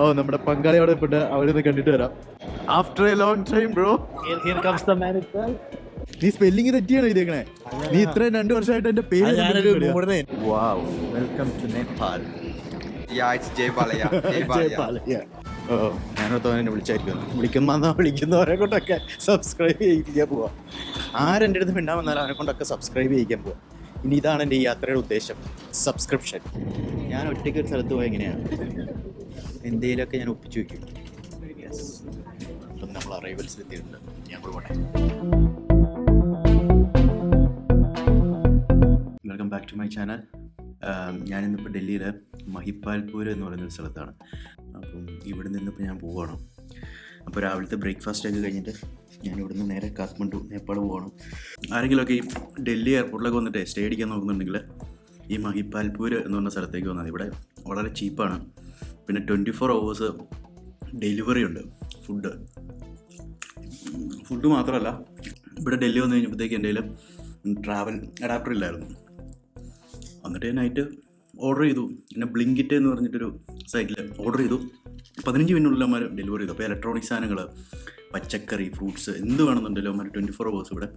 ഓ നമ്മുടെ പങ്കാളി അവിടെ പെട്ട് അവരൊന്ന് കണ്ടിട്ട് വരാം. After a long time bro here comes the man നീ സ്പെല്ലിംഗ് തെറ്റിയാണ് ഇതേക്കണേ നീ ഇത്രയും രണ്ടു വർഷമായിട്ട് എന്റെ പേര് wow welcome to Nepal yeah it's Jay Balaya. Jay Balaya. ഓ ഞാനോ എന്നെ വിളിച്ചായിരിക്കും വിളിക്കുന്നവരെ കൊണ്ടൊക്കെ സബ്സ്ക്രൈബ് ചെയ്യിക്കാൻ പോവാ. ആരെന്റെ അടുത്ത് മിണ്ടാൻ വന്നാൽ അവരെ കൊണ്ടൊക്കെ സബ്സ്ക്രൈബ് ചെയ്യിക്കാൻ പോവാ. ഇനി ഇതാണ് എന്റെ ഈ യാത്രയുടെ ഉദ്ദേശം. സബ്സ്ക്രിപ്ഷൻ ഞാൻ ഒറ്റയ്ക്ക് ഒരു സ്ഥലത്ത് പോയി എങ്ങനെയാണ് എന്തെങ്കിലുമൊക്കെ ഞാൻ ഒപ്പിച്ചു വയ്ക്കും യെസ് അപ്പം നമ്മൾ അറൈവൽസ് എത്തിയിട്ടുണ്ട്. ഞാൻ പോട്ടെ. Welcome back to my channel ഞാനിന്നിപ്പോൾ ഡൽഹിയിൽ മഹിപ്പാൽപൂർ എന്ന് പറയുന്നൊരു സ്ഥലത്താണ്. അപ്പം ഇവിടെ നിന്നിപ്പോൾ ഞാൻ പോവുകയാണ് അപ്പോൾ രാവിലത്തെ ബ്രേക്ക്ഫാസ്റ്റ് ഒക്കെ കഴിഞ്ഞിട്ട് ഞാൻ ഇവിടുന്ന് നേരെ കാത്മണ്ഡു നേപ്പാൾ പോകണം ആരെങ്കിലുമൊക്കെ ഈ ഡൽഹി എയർപോർട്ടിലൊക്കെ വന്നിട്ട് സ്റ്റേ അടിക്കാൻ നോക്കുന്നുണ്ടെങ്കിൽ ഈ മഹിപ്പാൽപൂർ എന്ന് പറഞ്ഞ സ്ഥലത്തേക്ക് വന്നാൽ ഇവിടെ വളരെ ചീപ്പാണ് പിന്നെ ട്വന്റി ഫോർ അവേഴ്സ് ഡെലിവറി ഉണ്ട് ഫുഡ് ഫുഡ് മാത്രമല്ല ഇവിടെ ഡൽഹി വന്നു കഴിഞ്ഞപ്പോഴത്തേക്ക് എന്റെ കയ്യിൽ ട്രാവൽ അഡാപ്റ്റർ ഇല്ലായിരുന്നു. എന്നിട്ട് ഞാൻ നൈറ്റ് ഓർഡർ ചെയ്തു. പിന്നെ ബ്ലിങ്കിറ്റ് എന്ന് പറഞ്ഞിട്ടൊരു സൈറ്റിൽ ഓർഡർ ചെയ്തു. പതിനഞ്ച് മിനിറ്റിനുള്ളിൽ അമ്മ ഡെലിവറി ചെയ്തു. അപ്പോൾ ഇലക്ട്രോണിക് സാധനങ്ങൾ പച്ചക്കറി ഫ്രൂട്ട്സ് എന്ത് വേണമെന്നുണ്ടല്ലോ അമ്മ ട്വന്റി ഫോർ അവേഴ്സ് ഇവിടെ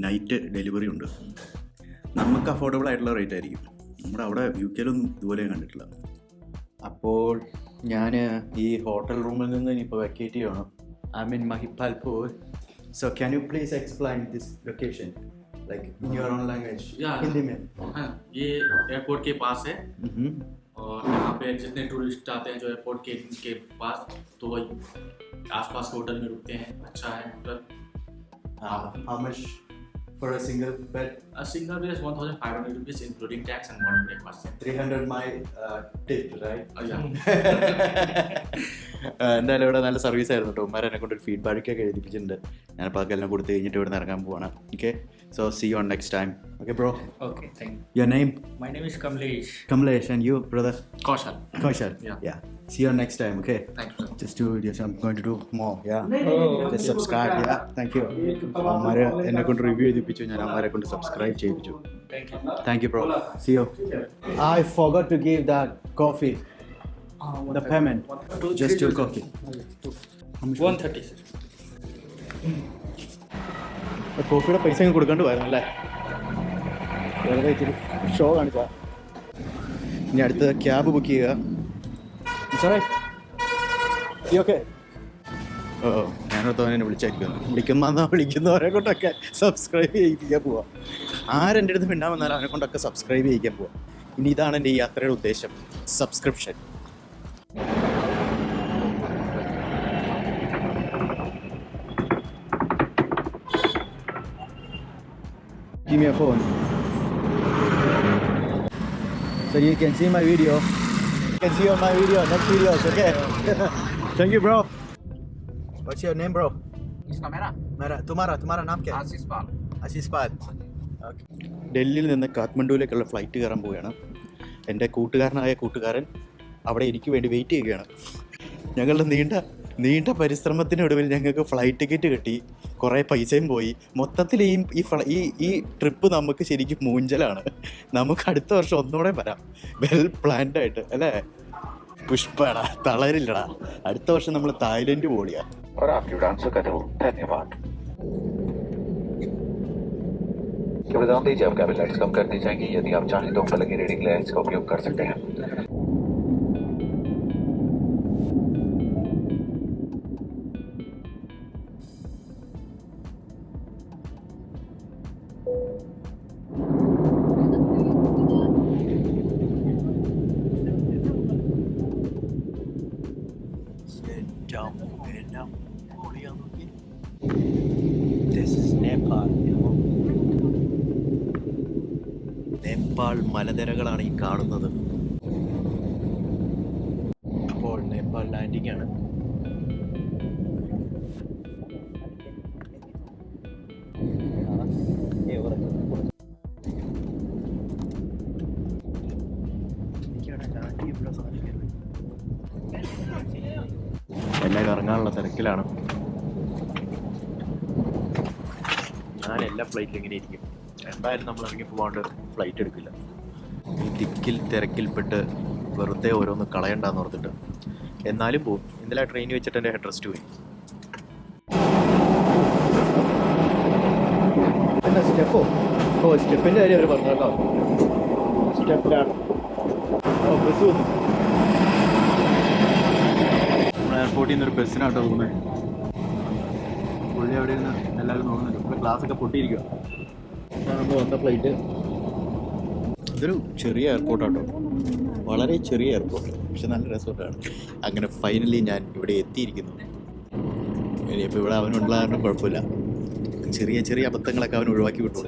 നൈറ്റ് ഡെലിവറി ഉണ്ട്. നമുക്ക് അഫോർഡബിൾ ആയിട്ടുള്ള റേറ്റ് ആയിരിക്കും. നമ്മുടെ അവിടെ യു കെയിലൊന്നും ഇതുപോലെ കണ്ടിട്ടില്ല അപ്പോൾ ഞാൻ ഈ ഹോട്ടൽ റൂമിൽ നിന്ന് ഇനിയിപ്പോൾ വെക്കേറ്റ് ചെയ്യണം I mean Mahipalpur so can you please explain this location like in your own language Yeah. Hindi में हाँ, ये एयरपोर्ट के पास है Mhm. और यहाँ पे जितने टूरिस्ट आते हैं जो एयरपोर्ट के के पास तो वही आसपास के होटल में रुकते हैं अच्छा है hotel Uh, how much for a single bed? A single bed is 1,500 rupees including tax and morning breakfast. 300 my uh, tip, right? Oh, yeah. Uh, എന്തായാലും ഇവിടെ നല്ല സർവീസ് ആയിരുന്നു കേട്ടോ ഉമ്മാരെ കൊണ്ട് ഒരു ഫീഡ്ബാക്കൊക്കെ എഴുതിപ്പിച്ചിട്ടുണ്ട് ഞാനിപ്പോൾ അതൊക്കെ കൊടുത്ത് കഴിഞ്ഞിട്ട് ഇവിടെ ഇറങ്ങാൻ പോകണം okay so see you on next time Okay, bro. Okay, thank you. Your name? My name is Kamlesh. Kamlesh, and you, brother? Kaushal. Kaushal. Yeah. Yeah. See you next time, okay? Thank you. Sir. Just do this. I'm going to do more. Yeah. Oh. Just subscribe. Yeah. Thank you. thank you കൊണ്ട് review ചെയ്യിപ്പിച്ചു ഞാൻ അമ്മാരെ കൊണ്ട് subscribe ചെയ്യിപ്പിച്ചു thank you bro see you I forgot to give the coffee the payment just coffee. Coffee one thirty കോഫിയുടെ പൈസ കൊടുക്കാണ്ട് വരുന്നല്ലേ വെറുതെ ഇച്ചിരി show കാണിച്ചാ ഇനി അടുത്ത ക്യാബ് ബുക്ക് ചെയ്യുക. സാറേ ഓക്കെ ഓ ഞാനോർത്തവൻ എന്നെ വിളിച്ചായിരിക്കുന്നു വിളിക്കുന്ന വിളിക്കുന്നവരെ കൊണ്ടൊക്കെ സബ്സ്ക്രൈബ് ചെയ്യിപ്പിക്കാൻ പോവാ. ആരെന്റെ അടുത്ത് മിണ്ടാമെന്നാലും അവനെ കൊണ്ടൊക്കെ സബ്സ്ക്രൈബ് ചെയ്യിക്കാൻ പോവാ. ഇനി ഇതാണ് എന്റെ ഈ യാത്രയുടെ ഉദ്ദേശം. Subscription Give me a phone. So you can see my video. You can see on my video, next videos, okay? Thank you, bro. What's your name, bro? इसका मेरा मेरा तुम्हारा तुम्हारा नाम क्या है आशीष पाल ആശീസ് പാൽ ഡൽഹിയിൽ നിന്ന് കാഠ്മണ്ഡുവിലേക്കുള്ള ഫ്ലൈറ്റ് കയറാൻ പോവുകയാണ് എൻ്റെ കൂട്ടുകാരനായ കൂട്ടുകാരൻ അവിടെ എനിക്ക് വേണ്ടി വെയിറ്റ് ചെയ്യുകയാണ് ഞങ്ങളുടെ നീണ്ട നീണ്ട പരിശ്രമത്തിനൊടുവിൽ ഞങ്ങൾക്ക് ഫ്ലൈറ്റ് ടിക്കറ്റ് കിട്ടി കുറേ പൈസയും പോയി മൊത്തത്തിൽ ഈ ഈ ഫ്ല ഈ ഈ ട്രിപ്പ് നമുക്ക് ശരിക്കും മൂഞ്ചലാണ് നമുക്ക് അടുത്ത വർഷം ഒന്നുകൂടെ വരാം വെൽ പ്ലാൻഡ് ആയിട്ട് അല്ലേ പുഷ്പടാ തളരില്ലടാ അടുത്ത വർഷം നമ്മൾ തായ്ലൻഡ് പോളിയാ और आपकी उड़ान सुखद हो धन्यवाद विधान दीजिए आप कैबिन लाइट्स कम कर दी जाएंगी यदि आप चाहें तो ऊपर लगी रीडिंग लाइट्स का उपयोग कर सकते हैं നേപ്പാൾ മലനിരകളാണ് ഈ കാണുന്നത്. അപ്പോൾ നേപ്പാൾ ലാൻഡിംഗ് ആണ്. തിരക്കിലാണ് ഞാൻ എല്ലാ ഫ്ലൈറ്റിലും ഇങ്ങനെ ഇരിക്കും. എന്തായാലും നമ്മൾ ഇറങ്ങി പോകാണ്ട് ഫ്ലൈറ്റ് എടുക്കില്ല. ഈ തിക്കിൽ തിരക്കിൽപ്പെട്ട് വെറുതെ ഓരോന്ന് കളയണ്ടെന്ന് ഓർത്തിട്ട്. എന്നാലും പോകും ഇന്നലെ ട്രെയിൻ വെച്ചിട്ട് എന്റെ ഹെഡ് റെസ്റ്റ് പോയി. സ്റ്റെപ്പോ? ഓ സ്റ്റെപ്പിന്റെ കാര്യം അവർ പറഞ്ഞു കേട്ടോ. സ്റ്റെപ്പിലാണ്. ഓ ബസ് വന്നു. എയർപോർട്ടിൽ നിന്ന് ഒരു ബസ്സിനാട്ടോ പോകുന്നത് പുള്ളി അവിടെ നിന്ന് എല്ലാവരും നോക്കുന്നുണ്ട്. ഇപ്പോൾ ഒക്കെ പൊട്ടിയിരിക്കുക നമ്മൾ വന്ന ഫ്ലൈറ്റ് ഇതൊരു ചെറിയ എയർപോർട്ടാട്ടോ വളരെ ചെറിയ എയർപോർട്ട് പക്ഷെ നല്ല റിസോർട്ടാണ് അങ്ങനെ ഫൈനലി ഞാൻ ഇവിടെ എത്തിയിരിക്കുന്നു. ഇനിയിപ്പോൾ ഇവിടെ അവനുള്ള കാരണം കുഴപ്പമില്ല. ചെറിയ ചെറിയ അബദ്ധങ്ങളൊക്കെ അവൻ ഒഴിവാക്കി വിട്ടു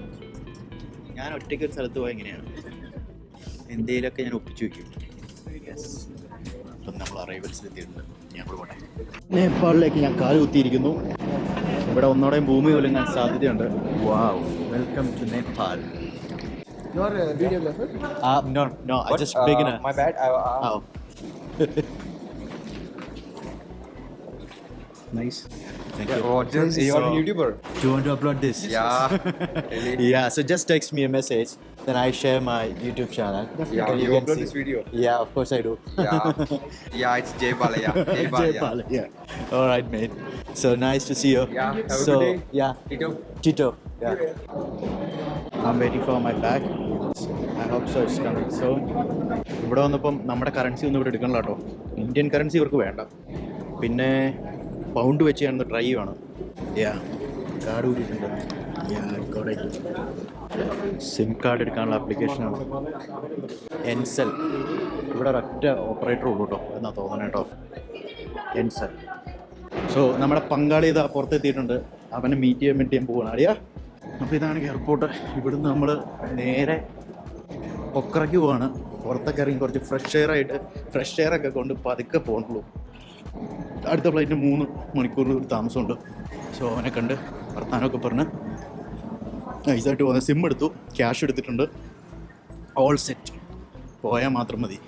ഞാൻ ഒറ്റയ്ക്ക് ഒരു സ്ഥലത്ത് പോയാൽ എങ്ങനെയാണ്? എന്തെങ്കിലുമൊക്കെ ഞാൻ ഒപ്പിച്ചു വയ്ക്കും. അപ്പം നമ്മൾ അറൈവൽസിൽ എത്തിയിട്ടുണ്ട്. നേപ്പാളിലേക്ക് ഞാൻ കാൽ കുത്തിയിരിക്കുന്നു ഇവിടെ ഒന്നോടെയും ഭൂമി ഒലുങ്ങാൻ സാധ്യതയുണ്ട് wow welcome to Nepal You a videographer? Uh, no, no, I just beginner. my bad. I, uh, Oh. nice. Thank yeah, you. oh, just, you're a YouTuber. Do you want to upload this? Yeah. Yeah, so just text me a message, then I share my YouTube channel. Yeah, you, you, can upload see- this video. Yeah, of course I do. Yeah. yeah, it's Jay Balaya. Jay Balaya. Jaypal, yeah. All right, mate. So nice to see you. Yeah, have a so, good day. yeah, Tito. Tito. Yeah. I'm waiting for my bag. I hope so it's coming soon. ഇവിടെ വന്നപ്പം നമ്മുടെ currency ഒന്നും ഇവിടെ എടുക്കണില്ല കേട്ടോ Indian currency ഇവർക്ക് വേണ്ട പിന്നെ പൗണ്ട് വെച്ച് ഞാൻ ട്രൈ Yeah, യാ കാട് കൂടിയിട്ടുണ്ട് സിം കാർഡ് എടുക്കാനുള്ള ആപ്ലിക്കേഷനാണ് എൻസെൽ ഇവിടെ ഒരൊറ്റ ഓപ്പറേറ്റർ ഉള്ളൂ കേട്ടോ എന്നാ തോന്നണേ കേട്ടോ എൻസെൽ സോ നമ്മുടെ പങ്കാളി ഇതാ പുറത്തെത്തിയിട്ടുണ്ട്. അവനെ മീറ്റ് ചെയ്യാൻ വേണ്ടി ഞാൻ പോവാണ്. അറിയാ അപ്പോൾ ഇതാണ് എയർപോർട്ട് ഇവിടുന്ന് നമ്മൾ നേരെ പൊക്കറയ്ക്ക് പോവാണ്. പുറത്തൊക്കെ ഇറങ്ങി കുറച്ച് ഫ്രഷ് എയർ ആയിട്ട് ഫ്രഷ് എയർ ഒക്കെ കൊണ്ട് പതുക്കെ പോകണുള്ളൂ അടുത്ത ഫ്ലൈറ്റിന് മൂന്ന് മണിക്കൂറിൽ ഒരു താമസമുണ്ട്. സോ അവനെ കണ്ട് വർത്താനമൊക്കെ പറഞ്ഞ് നൈസായിട്ട് പോകുന്ന സിം എടുത്തു ക്യാഷ് എടുത്തിട്ടുണ്ട് ഓൾ സെറ്റ് പോയാൽ മാത്രം മതി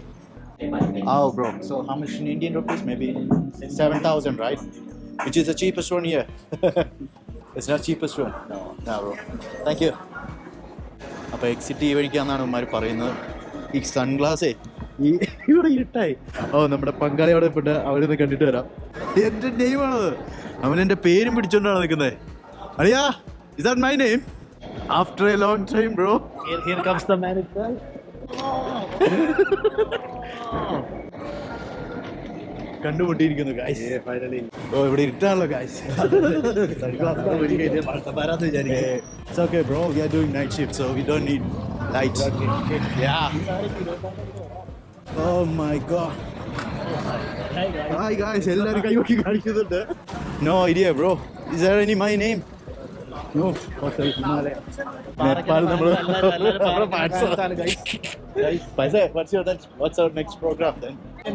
bro. So how much in Indian rupees? Maybe seven thousand, right? Which is the cheapest one here. it's not cheapest one. No, no, bro. Thank you. അപ്പോൾ എക്സിറ്റ് ഈ വഴിക്കാന്നാണ് ഉമ്മാർ പറയുന്നത് ഈ സൺഗ്ലാസേ ഈ ഇവിടെ ഇരുട്ടായി ഓ നമ്മുടെ പങ്കാളി അവിടെ പെട്ട് അവരൊന്ന് കണ്ടിട്ട് വരാം എന്റെ നെയിമാണത് അവൻ എന്റെ പേരും പിടിച്ചോണ്ടാണ് നിൽക്കുന്നത് അറിയാ is that my name after a long time bro Here, here comes the man itself. കണ്ടുമുട്ടിയിരിക്കുന്നു ഗായ്സ് ഫൈനലി ഓ ഇവിടെ ഇരുട്ടാണല്ലോ guys It's okay, bro. We are doing night shift, so we don't need lights. Yeah. Oh my god. Hi guys, എല്ലാവരും കൈവക്കി കാണിക്കുന്നുണ്ട് no idea bro is there any my name no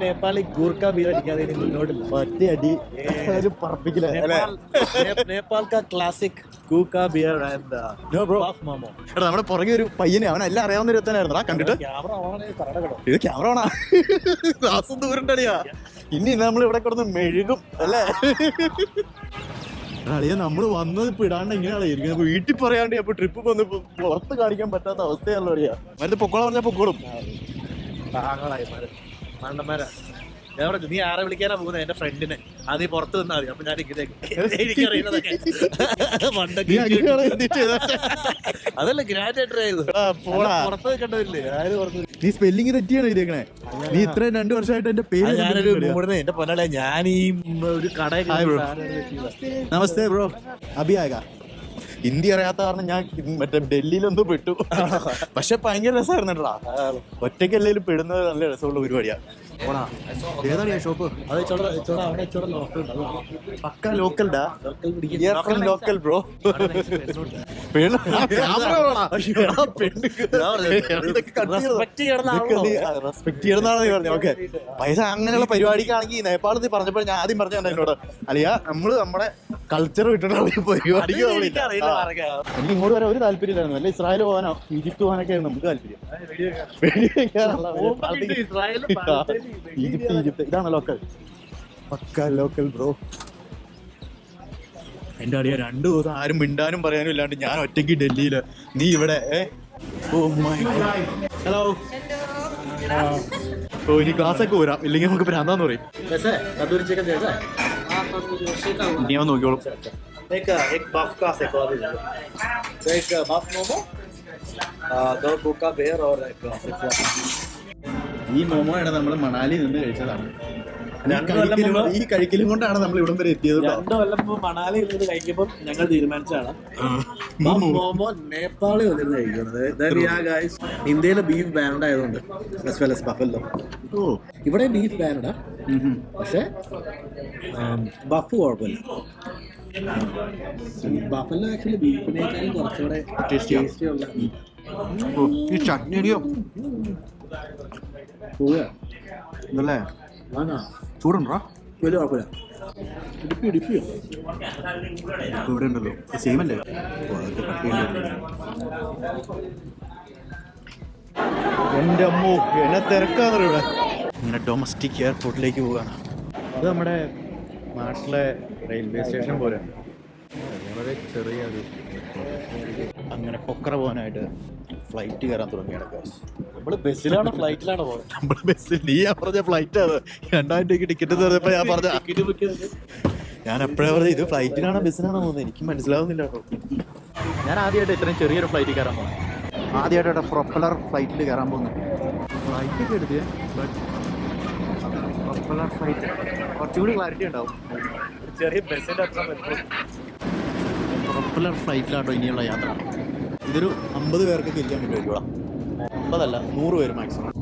നേപ്പാളിൽ ഗൂർക്ക ബീരടിക്കാതെ മുന്നോട്ടില്ല ഒറ്റ അടി. ഒരു പറപ്പിക്കില്ല നേപ്പാൾക്ക classic ഗൂക്ക beer and bro bro. Momo എടാ നമ്മുടെ പുറകെ ഒരു പയ്യനെ അവൻ എല്ലാം അറിയാവുന്ന ഒരു എത്താനായിരുന്നു കണ്ടിട്ട്? ക്യാമറ ഇത് ക്യാമറ ഓണാ ക്ലാസ് ദൂരണ്ടടിയാ. ഇനി നമ്മൾ ഇവിടെ കിടന്ന് മെഴുകും അല്ലേ? അളിയ നമ്മൾ വന്നത് ഇപ്പൊ ഇടാണ്ട് എങ്ങനെയാണ്? വീട്ടിൽ പറയാണ്ട് അപ്പൊ ട്രിപ്പ് വന്ന് പുറത്ത് കാണിക്കാൻ പറ്റാത്ത അവസ്ഥയാണല്ലോ അറിയാ മരുന്ന് പൊക്കോളം പറഞ്ഞാൽ പൊക്കോളും. പാങ്ങളായി മണ്ടന്മാരാ. ഞാൻ പറഞ്ഞു നീ ആരെ വിളിക്കാനാ പോകുന്നത് എന്റെ ഫ്രണ്ടിനെ അത് നീ പുറത്ത് നിന്നാ മതി. അപ്പൊ ഞാൻ ഇങ്ങനെ എനിക്കറിയുന്നതൊക്കെ. അതല്ല ഗ്രാൻഡ് ആയിട്ട് പുറത്ത് കണ്ടതില്ലേ ആര് പുറത്ത് നീ സ്പെല്ലിംഗ് തെറ്റിയാണ് എഴുതിയേക്കണേ. നീ ഇത്രയും രണ്ടു വർഷമായിട്ട് എന്റെ പേര് ഞാനൊരു കണ്ടിട്ടില്ല. എന്റെ പൊന്നാളെ ഞാൻ ഈ ഒരു കട Hi, bro. നമസ്തേ ബ്രോ അഭിയാക ഹിന്ദി അറിയാത്ത കാരണം ഞാൻ മറ്റേ ഡൽഹിയിലൊന്നും പെട്ടു. പക്ഷെ ഭയങ്കര രസമായിരുന്നു ഒറ്റയ്ക്ക് ഒറ്റയ്ക്കല്ലേലും പെടുന്നത് നല്ല രസമുള്ള പരിപാടിയാ. പോടാ. ഏതാണ് ഷോപ്പ് അത് ചോടാ ചോടാ അവിടെ ചോട നോക്കുന്നുണ്ട് പക്ക ലോക്കൽഡാ ലോക്കൽ ലോക്കൽ ബ്രോ റെസ്പെക്ട് ചെയ്യണമെന്നാണ് നീ പറഞ്ഞത് ഓക്കെ. പൈസ അങ്ങനെയുള്ള പരിപാടിക്കാണെങ്കിൽ നേപ്പാളിൽ നീ പറഞ്ഞപ്പോൾ ഞാൻ ആദ്യം പറഞ്ഞു എന്നോട്? അലിയ നമ്മൾ നമ്മുടെ കൾച്ചർ വിട്ടിട്ടുള്ള പരിപാടിക്ക് എനിക്ക് ഇങ്ങോട്ട് വരാൻ ഒരു താല്പര്യമില്ലായിരുന്നു. അല്ലെ ഇസ്രായേൽ പോകാനോ? ഈജിപ്ത് പോകാനൊക്കെ ആയിരുന്നു നമുക്ക് താല്പര്യം. വെടിവെക്കാനുള്ള ഒരു സ്ഥലത്തേക്ക് ഇസ്രായേലും ആ, ഈജിപ്ത് ഈജിപ്ത് ഇതാണ് ലോക്കൽ പക്ക ലോക്കൽ ബ്രോ എന്റെ അറിയാ രണ്ടു ദിവസം ആരും മിണ്ടാനും പറയാനും ഇല്ലാണ്ട് ഞാൻ ഒറ്റയ്ക്ക് ഡൽഹിയില് നീ ഇവിടെ ഓ മൈ ഹലോ ഓ ഇനി ക്ലാസ് ഒക്കെ ഊരാം ഇല്ലെങ്കിൽ നമുക്ക് ഭ്രാന്താന്ന് പറയും कैसा है तंदूरी चिकन जैसा है ഇനി അവൻ നോക്കിയോളും एक एक बफ का सेको दे दो तो एक बफ मोमो आ, दो कुका बेर और एक सेको ഈ മോമോ ആണ് നമ്മൾ മണാലി നിന്ന് കഴിച്ചതാണ്. ഈ കഴിക്കലും- കൊണ്ടാണ് നമ്മൾ ഇവിടം വരെ എത്തിയത്. രണ്ടു മണാലിയിൽ നിന്ന് കഴിക്കുമ്പോൾ ഞങ്ങൾ തീരുമാനിച്ചതാണ്. മോമോ നേപ്പാളിൽ വന്നിരുന്ന് കഴിക്കുന്നത്. ഇന്ത്യയിലെ ബീഫ് ബാൻഡ് ആയതുകൊണ്ട് as well as ബഫല്ലോ ഇവിടെ ബീഫ് ബാൻഡാ പക്ഷെ ബഫ് കുഴപ്പമില്ല. ബഫല്ലോ ആക്ച്വലി ബീഫിനേക്കാളും കുറച്ചുകൂടെ. ടേസ്റ്റി ഉള്ള ഈ ചട്നി അടിയോ പോവുക ഇതല്ലേ? ചൂടുണ്ടോ? വലിയ കുഴപ്പമില്ല ഇടിപ്പി ഇടിപ്പിയോ ഇവിടെ ഉണ്ടല്ലോ. സെയിം അല്ലേ? എന്റെ അമ്മോ എന്നെ തിരക്കാന്ന് ഇവിടെ. ഇങ്ങനെ ഡൊമസ്റ്റിക് എയർപോർട്ടിലേക്ക് പോവുകയാണ്. അത് നമ്മുടെ നാട്ടിലെ റെയിൽവേ സ്റ്റേഷൻ പോലെയാണ്. വളരെ ചെറിയ ഒരു അങ്ങനെ പൊക്കറ പോകാനായിട്ട് ഫ്ലൈറ്റ് കയറാൻ തുടങ്ങിയാണ് ഗൈസ് നമ്മൾ ബസ്സിലാണ് ഫ്ലൈറ്റിലാണ് പോകുന്നത് നമ്മൾ ബസ്സിൽ നീ ഞാൻ പറഞ്ഞ ഫ്ലൈറ്റ് അത് രണ്ടായിരം രൂപയ്ക്ക് ടിക്കറ്റ് തന്നപ്പോൾ ഞാൻ പറഞ്ഞ ടിക്കറ്റ് ബുക്ക് ചെയ്തത് ഞാൻ എപ്പോഴാണ് പറഞ്ഞത്? ഇത് ഫ്ലൈറ്റിനാണോ ബസ്സിനാണോ പോകുന്നത്? എനിക്ക് മനസ്സിലാവുന്നില്ല കേട്ടോ. ഞാൻ ആദ്യമായിട്ട് ഇത്രയും ചെറിയൊരു ഫ്ലൈറ്റിൽ കയറാൻ പോകുന്നത്. ആദ്യമായിട്ട് പ്രൊപ്പലർ ഫ്ലൈറ്റിൽ കയറാൻ പോകുന്നത്. ഫ്ലൈറ്റ് ഒക്കെ എടുത്തേ പ്രൊപ്പലർ ഫ്ലൈറ്റ് കുറച്ചുകൂടി ക്ലാരിറ്റി ഉണ്ടാവും. ചെറിയ ബസ്സിന്റെ അത്ര. പ്രൊപ്പലർ ഫ്ലൈറ്റിലാട്ടോ ഇനിയുള്ള യാത്ര. ഇതൊരു അമ്പത് പേർക്കൊക്കെ ഇരിക്കാൻ പറ്റുമായിരിക്കും അമ്പതല്ല നൂറ് പേര് മാക്സിമം